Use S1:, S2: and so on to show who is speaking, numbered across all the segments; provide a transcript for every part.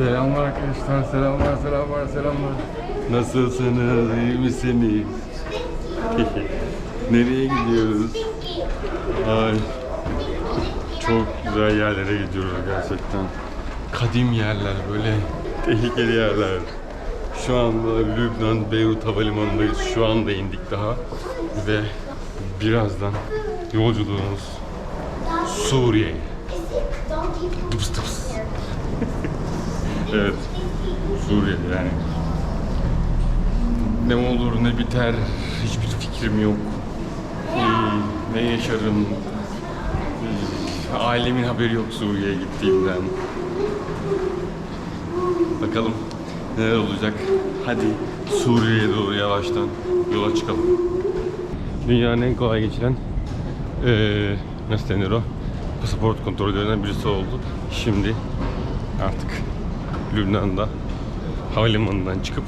S1: Selamlar arkadaşlar, selamlar, selamlar, selamlar. Nasılsınız, iyi misiniz? Nereye gidiyoruz? Ay, çok güzel yerlere gidiyoruz gerçekten. Kadim yerler, böyle tehlikeli yerler. Şu anda Lübnan Beyrut Havalimanı'ndayız. Şu anda indik daha. Ve birazdan yolculuğumuz Suriye'ye. Evet. Suriye yani. Ne olur ne biter hiçbir fikrim yok. Ee, ne yaşarım. Ee, ailemin haberi yok Suriye'ye gittiğimden. Bakalım neler olacak. Hadi Suriye'ye doğru yavaştan yola çıkalım. Dünyanın en kolay geçilen eee nasıl denir o? Pasaport kontrollerinden birisi oldu. Şimdi artık Lübnan'da havalimanından çıkıp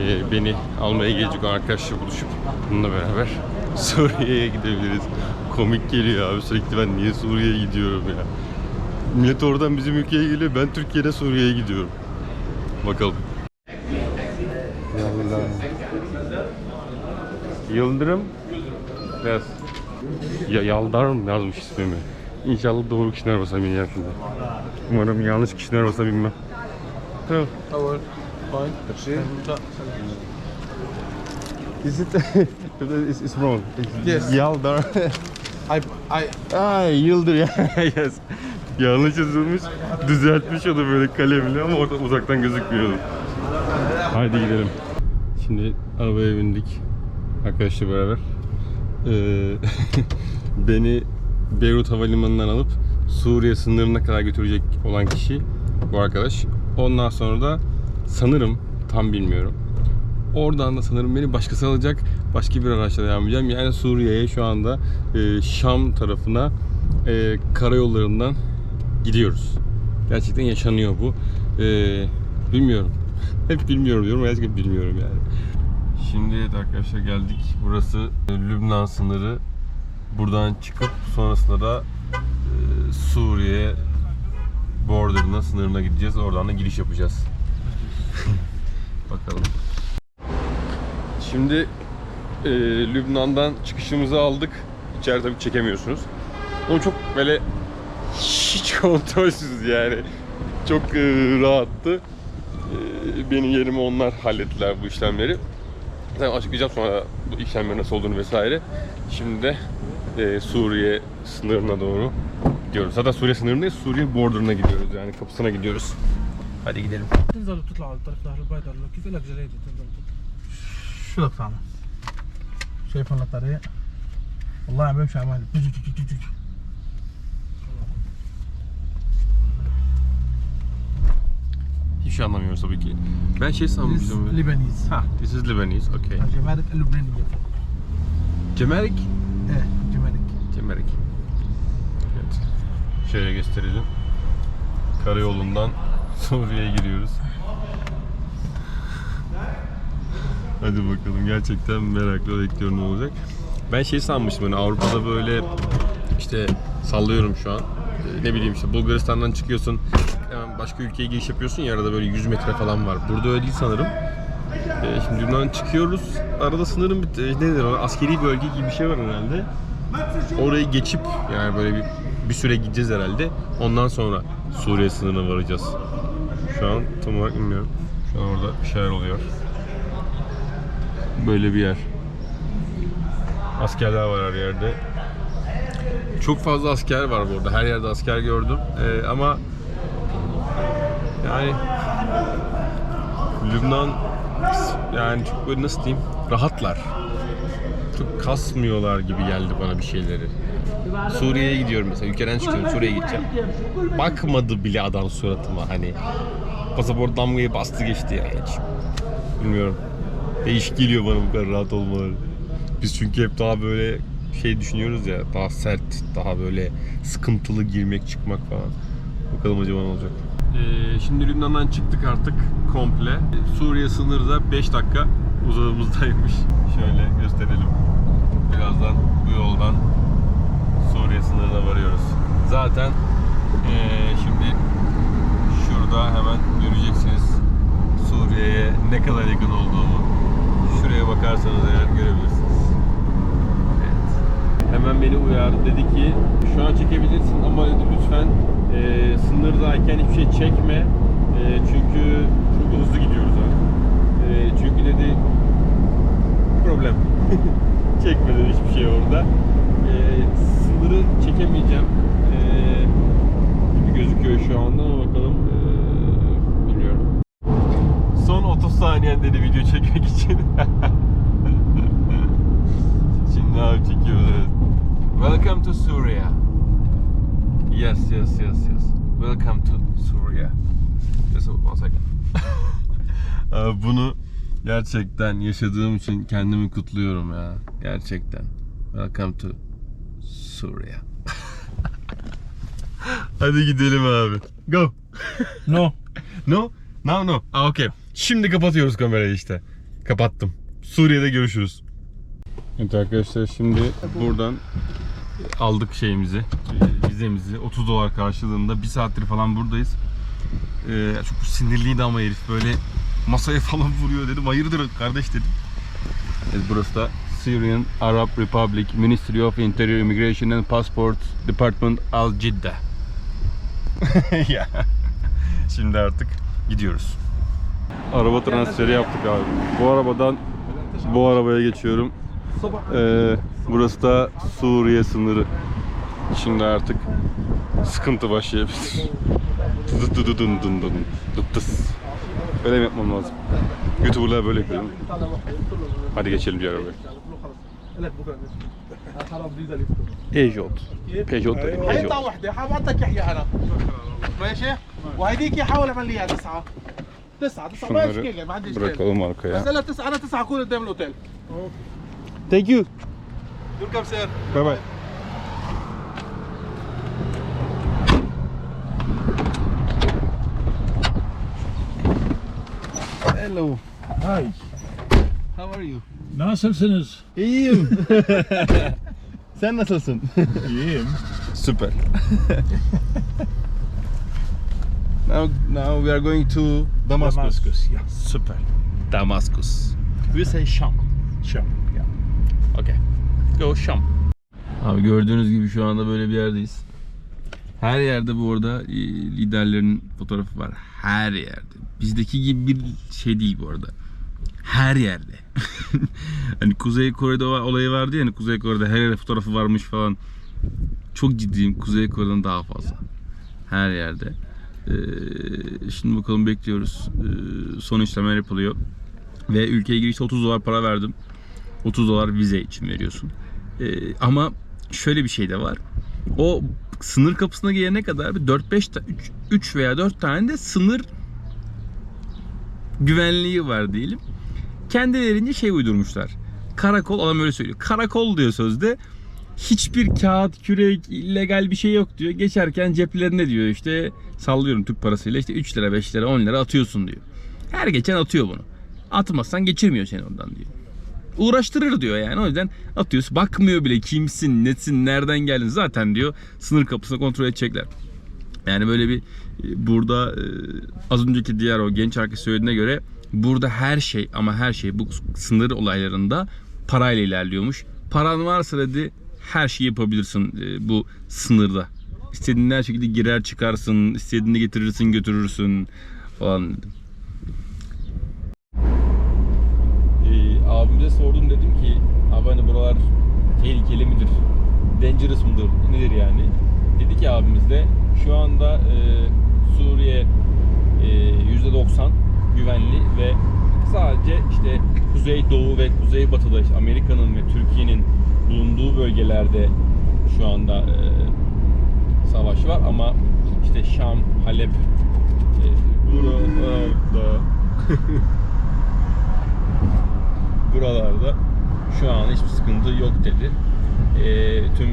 S1: eee, beni almaya gelecek arkadaşla buluşup bununla beraber Suriye'ye gidebiliriz. Komik geliyor abi sürekli ben niye Suriye'ye gidiyorum ya. Millet oradan bizim ülkeye geliyor ben Türkiye'de Suriye'ye gidiyorum. Bakalım. Yıldırım Yes. Ya Yaldarım yazmış ismimi. İnşallah doğru olsa bilmem şimdi. Umarım yanlış kişiler olsa through. Oh,
S2: well. Fine. See?
S1: Is it? it's, it's wrong. It's
S2: Yes.
S1: Yaldır.
S2: I, I,
S1: Ay yıldır ya. yes. Yanlış yazılmış. Düzeltmiş o da böyle kalemle ama orada uzaktan gözükmüyordu. Haydi gidelim. Şimdi arabaya bindik. Arkadaşla beraber. Ee, beni Beyrut Havalimanı'ndan alıp Suriye sınırına kadar götürecek olan kişi bu arkadaş. Ondan sonra da sanırım tam bilmiyorum. Oradan da sanırım beni başkası alacak. Başka bir araçla devam edeceğim. Yani Suriye'ye şu anda e, Şam tarafına e, karayollarından gidiyoruz. Gerçekten yaşanıyor bu. E, bilmiyorum. Hep bilmiyorum diyorum. Gerçekten bilmiyorum yani. Şimdi evet arkadaşlar geldik. Burası e, Lübnan sınırı. Buradan çıkıp sonrasında da e, Suriye borderına, sınırına gideceğiz. Oradan da giriş yapacağız. Bakalım. Şimdi e, Lübnan'dan çıkışımızı aldık. İçeride tabii çekemiyorsunuz. Ama çok böyle hiç kontrolsüz yani. Çok e, rahattı. E, benim yerime onlar hallettiler bu işlemleri. Zaten açıklayacağım sonra bu işlemlerin nasıl olduğunu vesaire. Şimdi de e, Suriye sınırına doğru gidiyoruz. Zaten Suriye sınırındayız. Suriye borderına gidiyoruz yani kapısına gidiyoruz. Hadi gidelim.
S3: تنزل وتطلع على الطريق ظهر البيضاء لو كيف لك جليدي تنزل وتطلع
S2: شو بدك تعمل؟ شايف هون الطريق؟ والله عم بمشي عمال
S1: Hiçbir şey anlamıyoruz tabii ki. Ben şey sanmıştım. böyle-
S2: لبنانيز
S1: Ha, this is Lebanese. Okay.
S2: جمارك اللبنانية
S1: Cemerik.
S2: ايه جمارك
S1: Cemerik. Şöyle gösterelim. Karayolundan Suriye'ye giriyoruz. Hadi bakalım gerçekten merakla bekliyorum ne olacak. Ben şey sanmıştım hani Avrupa'da böyle işte sallıyorum şu an. Ee, Ne bileyim işte Bulgaristan'dan çıkıyorsun. Hemen başka ülkeye giriş yapıyorsun ya arada böyle 100 metre falan var. Burada öyle değil sanırım. Ee, Şimdi Lübnan'dan çıkıyoruz. Arada sınırın bir e, ne denir ona? Askeri bölge gibi bir şey var herhalde. Orayı geçip yani böyle bir, bir süre gideceğiz herhalde. Ondan sonra Suriye sınırına varacağız. Şu an tam olarak bilmiyorum. Şu an orada bir şeyler oluyor. Böyle bir yer. Askerler var her yerde. Çok fazla asker var bu arada. Her yerde asker gördüm. Ee, ama yani Lübnan yani çok böyle nasıl diyeyim rahatlar. Çok kasmıyorlar gibi geldi bana bir şeyleri. Suriye'ye gidiyorum mesela. Ülkeden çıkıyorum. Suriye'ye gideceğim. Bakmadı bile adam suratıma hani. Pasaport damgayı bastı geçti yani hiç. Bilmiyorum. Değişik geliyor bana bu kadar rahat olmaları. Biz çünkü hep daha böyle şey düşünüyoruz ya daha sert, daha böyle sıkıntılı girmek çıkmak falan. Bakalım acaba ne olacak. Ee, şimdi Lübnan'dan çıktık artık komple. Suriye sınırı da 5 dakika uzağımızdaymış. Şöyle gösterelim. Birazdan bu yoldan Suriye sınırına varıyoruz. Zaten ee, şimdi şurada hemen göreceksiniz Suriye'ye ne kadar yakın olduğumu. Şuraya bakarsanız eğer görebilirsiniz. Evet. Hemen beni uyardı dedi ki şu an çekebilirsin ama dedi lütfen e, sınırdayken hiçbir şey çekme. E, çünkü çok hızlı gidiyoruz ha. E, çünkü dedi problem. Çekme dedi hiçbir şey orada. E, sınırı çekemeyeceğim. Gibi gözüküyor şu anda ama bakalım bilmiyorum. Son 30 saniyen dedi video çekmek için. Şimdi abi çekiyoruz evet. Welcome to Syria. Yes, yes, yes, yes. Welcome to Syria. Just one second. Bunu gerçekten yaşadığım için kendimi kutluyorum ya. Gerçekten. Welcome to Syria. Hadi gidelim abi. Go.
S2: No.
S1: No? No no. Aa okey. Şimdi kapatıyoruz kamerayı işte. Kapattım. Suriye'de görüşürüz. Evet arkadaşlar şimdi buradan aldık şeyimizi, e, vizemizi 30 dolar karşılığında bir saattir falan buradayız. Ee, çok sinirliydi ama herif böyle masaya falan vuruyor dedim. Hayırdır kardeş dedim. Evet, burası da Syrian Arab Republic Ministry of Interior Immigration and Passport Department Al Cidde. ya. Şimdi artık gidiyoruz. Araba transferi yaptık abi. Bu arabadan bu arabaya geçiyorum. Ee, burası da Suriye sınırı. Şimdi artık sıkıntı başlayabilir. Öyle mi yapmam lazım? Youtuber'lar böyle yapıyor? Hadi geçelim diğer arabaya.
S2: لك بكرة. حرام فيزا
S1: حيطلع وحدة. حبعت
S2: يحيى
S1: أنا.
S2: ماشي؟ وهيديك يا حاول اعمل لي اياها تسعة. تسعه تسعه ما اشكال ما عندي
S1: مشكلة.
S2: بس أنا تسعة أنا تسعة اكون قدام الأوتيل.
S1: أوكي ثانك
S2: يو ويلكم سير
S1: باي باي. Hello.
S4: Hi.
S1: How are you?
S4: Nasılsınız?
S1: İyiyim. Sen nasılsın?
S4: İyiyim.
S1: Süper. now, now we are going to Damascus.
S4: Damascus. Yeah.
S1: Süper. Damascus. We say Şam.
S4: Şam. Yeah.
S1: Okay. Go Şam. Abi gördüğünüz gibi şu anda böyle bir yerdeyiz. Her yerde bu arada e, liderlerin fotoğrafı var. Her yerde. Bizdeki gibi bir şey değil bu arada. Her yerde. hani Kuzey Kore'de olayı vardı ya hani Kuzey Kore'de her yerde fotoğrafı varmış falan. Çok ciddiyim. Kuzey Kore'den daha fazla. Her yerde. Ee, şimdi bakalım bekliyoruz. Ee, son işlemler yapılıyor. Ve ülkeye girişte 30 dolar para verdim. 30 dolar vize için veriyorsun. Ee, ama şöyle bir şey de var. O sınır kapısına gelene kadar bir 4-5 3 veya 4 tane de sınır güvenliği var diyelim. Kendilerince şey uydurmuşlar. Karakol adam öyle söylüyor. Karakol diyor sözde. Hiçbir kağıt, kürek, illegal bir şey yok diyor. Geçerken ceplerine diyor işte sallıyorum Türk parasıyla işte 3 lira, 5 lira, 10 lira atıyorsun diyor. Her geçen atıyor bunu. Atmazsan geçirmiyor seni ondan diyor uğraştırır diyor yani. O yüzden atıyorsun. Bakmıyor bile kimsin, nesin, nereden geldin. Zaten diyor sınır kapısını kontrol edecekler. Yani böyle bir e, burada e, az önceki diğer o genç arkadaş söylediğine göre burada her şey ama her şey bu sınır olaylarında parayla ilerliyormuş. Paran varsa dedi her şeyi yapabilirsin e, bu sınırda. İstediğin her şekilde girer çıkarsın, istediğini getirirsin götürürsün falan dedim. Ee, abimize sordum dedim ki abi hani buralar tehlikeli midir? Dangerous mıdır? Nedir yani? Dedi ki abimiz de şu anda e, Suriye e, %90 güvenli ve sadece işte Kuzey Doğu ve Kuzey Batı'da işte Amerika'nın ve Türkiye'nin bulunduğu bölgelerde şu anda e, savaş var ama işte Şam, Halep e, burada buralarda şu an hiçbir sıkıntı yok dedi. E, tüm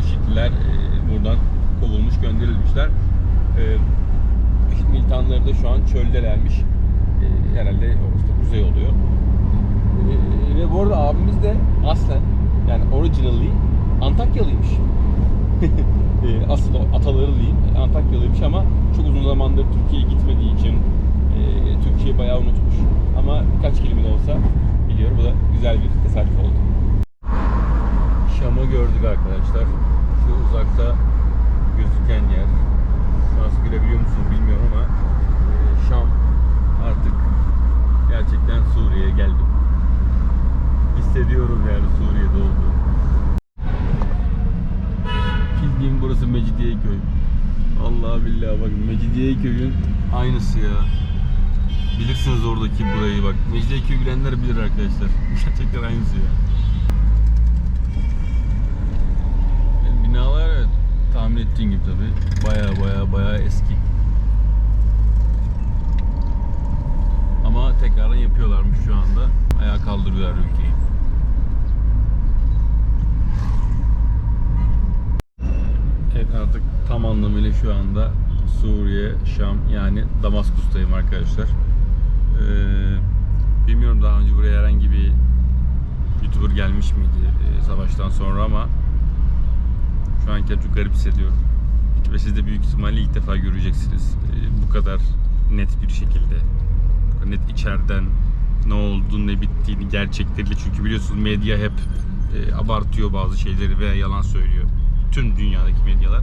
S1: IŞİD'liler e, buradan kovulmuş, gönderilmişler. E, IŞİD militanları da şu an çöldelermiş. E, herhalde orası da kuzey oluyor. E, ve bu arada abimiz de aslen yani originally Antakyalıymış. E, asıl ataları değil, Antakyalıymış ama çok uzun zamandır Türkiye'ye gitmediği için e, Türkiye'yi bayağı unutmuş. Ama kaç kelime de olsa biliyor. Bu da güzel bir tesadüf oldu. Şam'ı gördük arkadaşlar. Şu uzakta gözüken yer. Nasıl görebiliyor musunuz bilmiyorum ama e, Şam artık gerçekten Suriye'ye geldim. Hissediyorum yani Suriye'de olduğumu. Bildiğim burası Mecidiyeköy. Allah billahi bakın Mecidiyeköy'ün aynısı ya. Bilirsiniz oradaki burayı bak. Mecidiyeköy bilenler bilir arkadaşlar. Gerçekten aynısı ya. Yani binalar evet, tahmin ettiğin gibi tabi. Baya baya baya eski. Ama tekrardan yapıyorlarmış şu anda. Ayağa kaldırıyorlar ülkeyi. Evet artık anlamıyla şu anda Suriye, Şam yani Damaskus'tayım arkadaşlar. Ee, bilmiyorum daha önce buraya herhangi bir YouTuber gelmiş miydi e, savaştan sonra ama şu an kendimi çok garip hissediyorum. Ve siz de büyük ihtimalle ilk defa göreceksiniz. Ee, bu kadar net bir şekilde. Net içeriden ne olduğunu, ne bittiğini gerçekleriyle. Çünkü biliyorsunuz medya hep e, abartıyor bazı şeyleri veya yalan söylüyor. Tüm dünyadaki medyalar.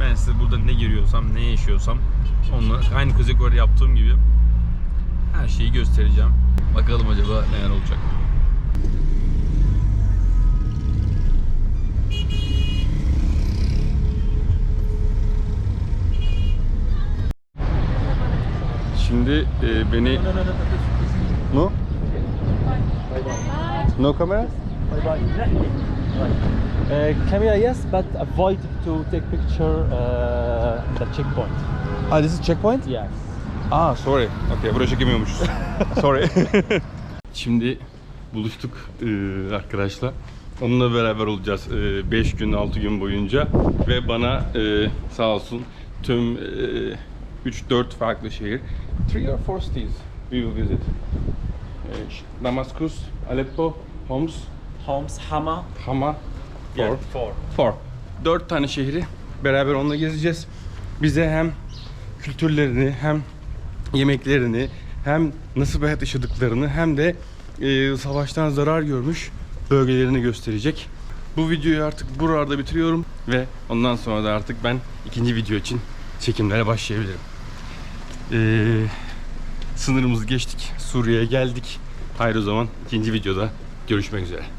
S1: Ben size burada ne görüyorsam, ne yaşıyorsam onunla aynı Kuzey yaptığım gibi her şeyi göstereceğim. Bakalım acaba neler olacak. Şimdi e, beni... No? No camera?
S5: Uh, camera yes, but avoid to take picture uh, the checkpoint.
S1: Ah, this is checkpoint?
S5: Yes.
S1: Ah, sorry. Okay, buraya çekemiyormuşuz. sorry. Şimdi buluştuk e, arkadaşlar. Onunla beraber olacağız 5 gün 6 gün boyunca ve bana e, sağ olsun tüm 3-4 farklı şehir 3 or 4 cities we will visit. E, Damascus, Aleppo, Homs,
S5: Homs, Hama.
S1: Hama,
S5: Yeah,
S1: four.
S5: four.
S1: Four. Dört tane şehri beraber onunla gezeceğiz. Bize hem kültürlerini hem yemeklerini hem nasıl bir hayat yaşadıklarını hem de e, savaştan zarar görmüş bölgelerini gösterecek. Bu videoyu artık burada bitiriyorum ve ondan sonra da artık ben ikinci video için çekimlere başlayabilirim. Ee, sınırımızı geçtik. Suriye'ye geldik. Haydi o zaman ikinci videoda görüşmek üzere.